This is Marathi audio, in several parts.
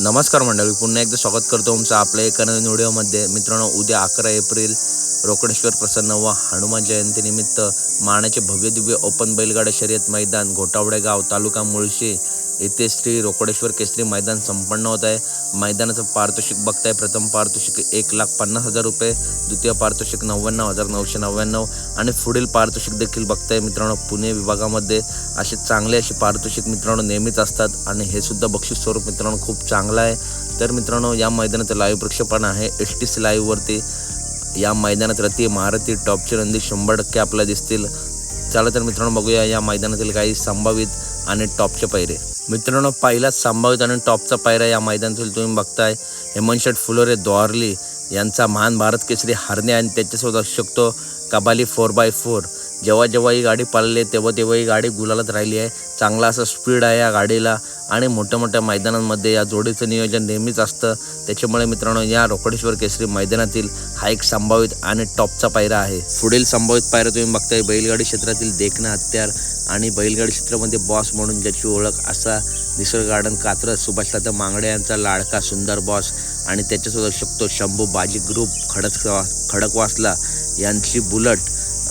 नमस्कार मंडळी पुन्हा एकदा स्वागत करतो तुमचं आपल्या एका नवीन व्हिडिओमध्ये. मित्रांनो उद्या अकरा एप्रिल रोकडेश्वर प्रसन्न व हनुमान जयंतीनिमित्त मानाचे भव्य दिव्य ओपन बैलगाडा शर्यत मैदान घोटावडे गाव तालुका मुळशी येथे श्री रोकडेश्वर केसरी मैदान संपन्न होत आहे. मैदानाचं पारितोषिक बघताय. प्रथम पारितोषिक एक लाख पन्नास हजार रुपये द्वितीय पारितोषिक नव्याण्णव हजार नऊशे नव्याण्णव आणि पुढील पारितोषिक देखील बघताय मित्रांनो पुणे विभागामध्ये. असे चांगले असे पारितोषिक मित्रांनो नेहमीच असतात आणि हे सुद्धा बक्षीस स्वरूप मित्रांनो खूप चांगलं आहे. तर मित्रांनो या मैदानाचं लाईव्ह प्रक्षेपण आहे एस टी सी लाईव्हवरती या मैदानात रती महारथी टॉपचे नंदी शंभर टक्के आपल्याला दिसतील. चला तर मित्रांनो बघूया या मैदानातील काही संभावित आणि टॉपचे पैरे. मित्रांनो पहिलाच संभावित आणि टॉपचा पायरा या मैदानातील तुम्ही बघताय. हेमंत फुलोरे द्वारली यांचा महान भारत केसरी हरणे आणि त्याच्यासोबत असू शकतो कबाली फोर बाय फोर जेव्हा जेव्हा ही गाडी पाळली तेव्हा तेव्हा ही गाडी गुलालात राहिली आहे. चांगला असा स्पीड आहे या गाडीला आणि मोठ्या मोठ्या मैदानांमध्ये या जोडीचं नियोजन नेहमीच असतं. त्याच्यामुळे मित्रांनो या रोकडेश्वर केसरी मैदानातील हा एक संभावित आणि टॉपचा पायरा आहे. पुढील संभावित पायरा तुम्ही बघताय बैलगाडी क्षेत्रातील देखणं हत्यार आणि बैलगाडी क्षेत्रामध्ये बॉस म्हणून ज्याची ओळख असा निसर्ग गार्डन कात्रज सुभाषदादा मांगडे यांचा लाडका सुंदर बॉस आणि त्याच्यासोबत शकतो शंभू बाजी ग्रुप खडक खडकवासला यांची बुलट.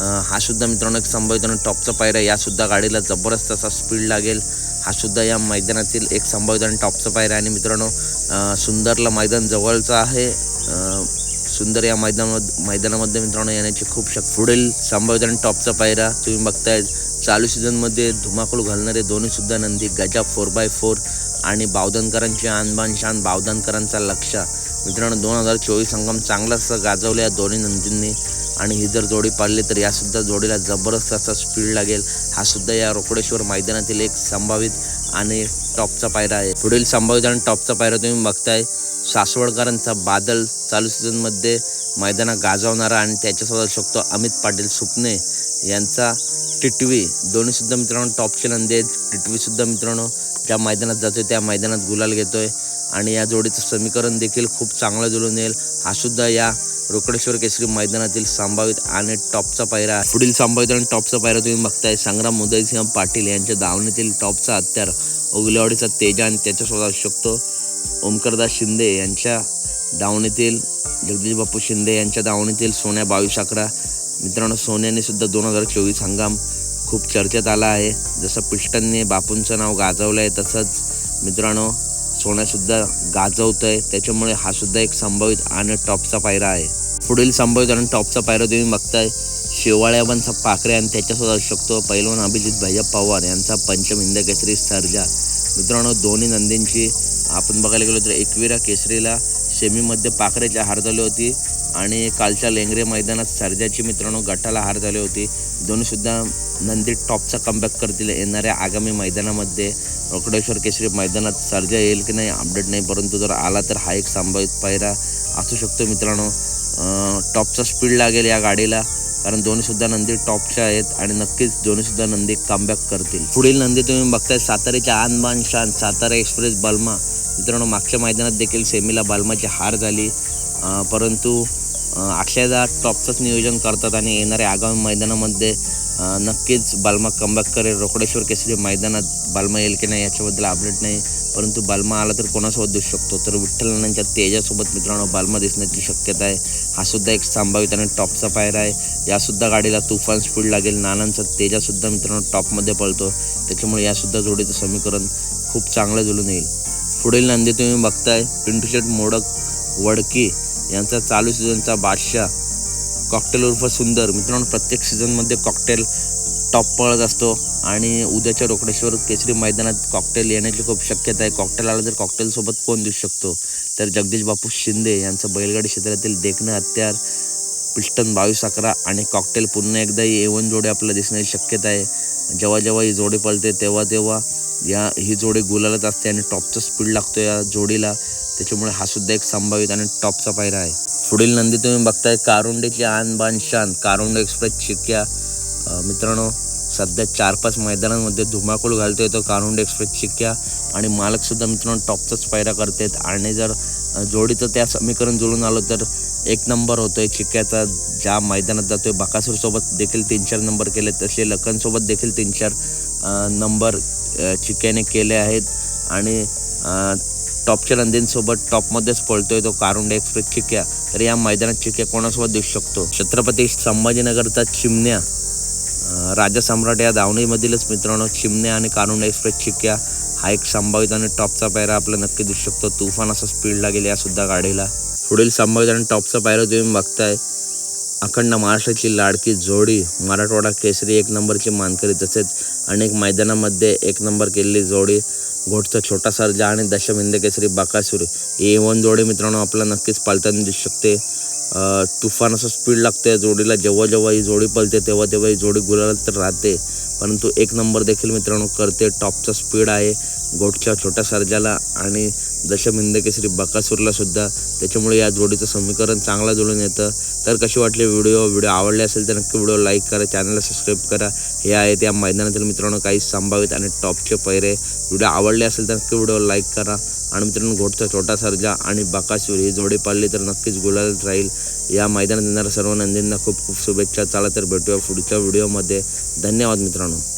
हा सुद्धा मित्रांनो एक संभाव्यतेनं टॉपचा पायरा यासुद्धा गाडीला जबरदस्त असा स्पीड लागेल. हा सुद्धा या मैदानातील एक संभावित टॉपचा पायरा आणि मित्रांनो सुंदरला मैदान जवळचं आहे. सुंदर या मैदानामध्ये मैदानामध्ये मित्रांनो येण्याची खूप शक पुढील संभावित टॉपचा पायरा तुम्ही बघताय चालू सीझनमध्ये धुमाकूळ घालणारे दोन्ही सुद्धा Nandi Gaja four by four आणि बावधनकरांची आणबान शान बावधनकरांचा लक्ष मित्रांनो दोन हजार चोवीस हंगाम चांगलाच गाजवल्या गाजवला या दोन्ही नंदींनी. आणि ही जर जोडी पाळली तर यासुद्धा जोडीला जबरदस्त असा स्पीड लागेल. हा सुद्धा या रोकडेश्वर मैदानातील एक संभावित आणि टॉपचा पायरा आहे. पुढील संभावित आणि टॉपचा पायरा तुम्ही बघताय. सासवडकरांचा बादल चालू सीझनमध्ये मैदानात गाजवणारा आणि त्याच्यासोबत असू शकतो अमित पाटील सुपणे यांचा टिटवी. दोन्हीसुद्धा मित्रांनो टॉपचे नंदी आहेत. टिटवीसुद्धा मित्रांनो ज्या मैदानात जातोय त्या मैदानात गुलाल घेतोय. आणि या जोडीचं समीकरण देखील खूप चांगलं जुळून येईल. हा सुद्धा या रोकडेश्वर केसरी मैदानातील संभावित आणि टॉपचा पायरा. आहे. पुढील संभावित आणि टॉपचा पायरा तुम्ही बघताय. संग्राम उदयसिंह पाटील यांच्या दावणीतील टॉपचा हत्यार उगलेवाडीचा तेजा आणि त्याच्यासोबत असू शकतो. ओमकरदास शिंदे यांच्या दावणीतील जगदीश बापू शिंदे यांच्या दावणीतील सोन्या बावीस अकरा. मित्रांनो सोन्याने सुद्धा दोन हजार चोवीस हंगाम खूप चर्चेत आला आहे. जसं पिष्टनने बापूंचं नाव गाजवलं आहे तसंच मित्रांनो सोन्यासुद्धा गाजवतं आहे त्याच्यामुळे हा सुद्धा एक संभावित आणि टॉपचा पायरा आहे. पुढील संभावित आणि टॉपचा पायरा तुम्ही बघताय. शेवाळ्याबांचा पाखरे आणि त्याच्यासोबत असू शकतो. पैलवान अभिजित भैया पवार यांचा पंचम हिंद केसरी सर्जा मित्रांनो दोन्ही नंदींची आपण बघायला गेलो तर एकविरा केसरीला सेमीमध्ये पाखरेच्या हार झाली होती आणि कालच्या लेंगरे मैदानात सर्जाची मित्रांनो गटाला हार झाली होती. दोन्हीसुद्धा नंदी टॉपचा कमबॅक करतील येणाऱ्या आगामी मैदानामध्ये. रोकडेश्वर केसरी मैदानात सर्जा येईल की नाही अपडेट नाही परंतु जर आला तर हा एक संभावित पायरा असू शकतो मित्रांनो. टॉपचा स्पीड लागेल या गाडीला कारण दोन्हीसुद्धा नंदी टॉपच्या आहेत आणि नक्कीच दोन्हीसुद्धा नंदी कमबॅक करतील. पुढील नंदी तुम्ही बघताय सातारीच्या आनबान शान सातारा एक्सप्रेस बल्मा. मित्रांनो मागच्या मैदानात देखील सेमीला बल्माची हार झाली. परंतु अक्षयदा टॉपचंच नियोजन करतात आणि येणाऱ्या आगामी मैदानामध्ये नक्कीच बालमा कमबॅक करेल. रोकडेश्वर केसरी मैदानात बालमा येईल की नाही याच्याबद्दल अपडेट नाही. परंतु बाल्मा आला तर कोणासोबत दिसू शकतो? तर विठ्ठलांच्या तेजासोबत मित्रांनो बाल्मा दिसण्याची शक्यता आहे. हा सुद्धा एक संभावित आणि टॉपचा पायरा आहे. यासुद्धा गाडीला तुफान स्पीड लागेल. नानांचा तेजासुद्धा मित्रांनो टॉपमध्ये पळतो. त्याच्यामुळे यासुद्धा जोडीचं समीकरण खूप चांगलं जुळून येईल. पुढील नंदी तुम्ही बघताय. पिंटू शेट मोडक वडकी यांचा चालू सीझनचा बादशाह. कॉकटेल उर्फ सुंदर. मित्रांनो प्रत्येक सीझनमध्ये कॉकटेल टॉप पळत असतो आणि उद्याच्या रोकडेश्वर केसरी मैदानात कॉकटेल येण्याची खूप शक्यता आहे. कॉकटेल आलं तर कॉकटेलसोबत कोण देऊ शकतो? तर जगदीश बापू शिंदे यांचं बैलगाडी क्षेत्रातील देखणं हत्यार पिस्टन बावीस अकरा आणि कॉकटेल पुन्हा एकदा ही एवन जोडी आपल्याला दिसण्याची शक्यता आहे. जेव्हा जेव्हा ही जोडी पळते तेव्हा तेव्हा या ही जोडी गुलालत असते आणि टॉपचा स्पीड लागतो या जोडीला. त्याच्यामुळे हा सुद्धा एक संभावित आणि टॉपचा पायरा आहे. पुढील नंदी तुम्ही बघताय कारुंडेची आन बान शान कारुंडे एक्सप्रेस चिक्या मित्रांनो सध्या चार पाच मैदानांमध्ये धुमाकूळ घालतोय तो कारुंड एक्सप्रेस चिक्या आणि मालकसुद्धा मित्रांनो टॉपचाच पायरा करतात. आणि जर जोडीचं त्या समीकरण जुळून आलो तर एक नंबर होतोय चिक्याचा ज्या मैदानात जातोय. बाकासूरसोबत देखील तीन चार नंबर केले तसे लखनसोबत देखील तीन चार नंबर चिक्क्याने केले आहेत. आणि टॉपच्या नंदींसोबत टॉपमध्येच पळतोय तो कारुंडे एक्सप्रेस चिक्क्या तर या मैदानात चिक्क्या कोणासोबत दिसू शकतो? छत्रपती संभाजीनगरचा चिमण्या. राजसम्राट राजा सम्राट या दावणीमधीलच मित्रांनो चिमण्या आणि कारुंडे एक्सप्रेस चिक्या हा एक संभावित आणि टॉपचा पायरा आपल्याला नक्की दिसू शकतो. तुफान असा स्पीडला गेले यासुद्धा गाडीला. पुढील संभावित आणि टॉपचा पायरा तुम्ही बघताय. अखंड महाराष्ट्राची लाडकी जोडी मराठवाडा केसरी एक नंबरची मानकरी तसेच अनेक मैदानामध्ये एक नंबर केलेली जोडी घोटचा छोटा सर्जा आणि दशम हिंद केसरी बाकासूर. ही वन जोडी मित्रांनो आपल्याला नक्कीच पालताना दिसू शकते. तुफान असं स्पीड लागतं या जोडीला जेव्हा जेव्हा ही जोडी पळते तेव्हा तेव्हा ही जोडी गुलाला तर राहते. परंतु एक नंबर देखील मित्रांनो करते टॉपचा स्पीड आहे गोटच्या छोट्या सर्जाला आणि दशम हिंद बकासूरला सुद्धा. त्याच्यामुळे या जोडीचं समीकरण चांगला जुळून येतं. तर कशी वाटली व्हिडिओ व्हिडिओ आवडले असेल तर नक्की व्हिडिओ लाईक करा चॅनलला सबस्क्राईब करा. हे आहेत या मैदानातील मित्रांनो काही संभावित आणि टॉपचे पैरे. व्हिडिओ आवडले असेल तर नक्की व्हिडिओ लाईक करा. आणि मित्रांनो घोटचा छोटा सर्जा आणि बकासूर ही जोडी पाळली तर नक्कीच गुलाल राहील. या मैदानात येणाऱ्या सर्व नंदींना खूप खूप शुभेच्छा. चला तर भेटूया पुढच्या व्हिडिओमध्ये. धन्यवाद मित्रांनो.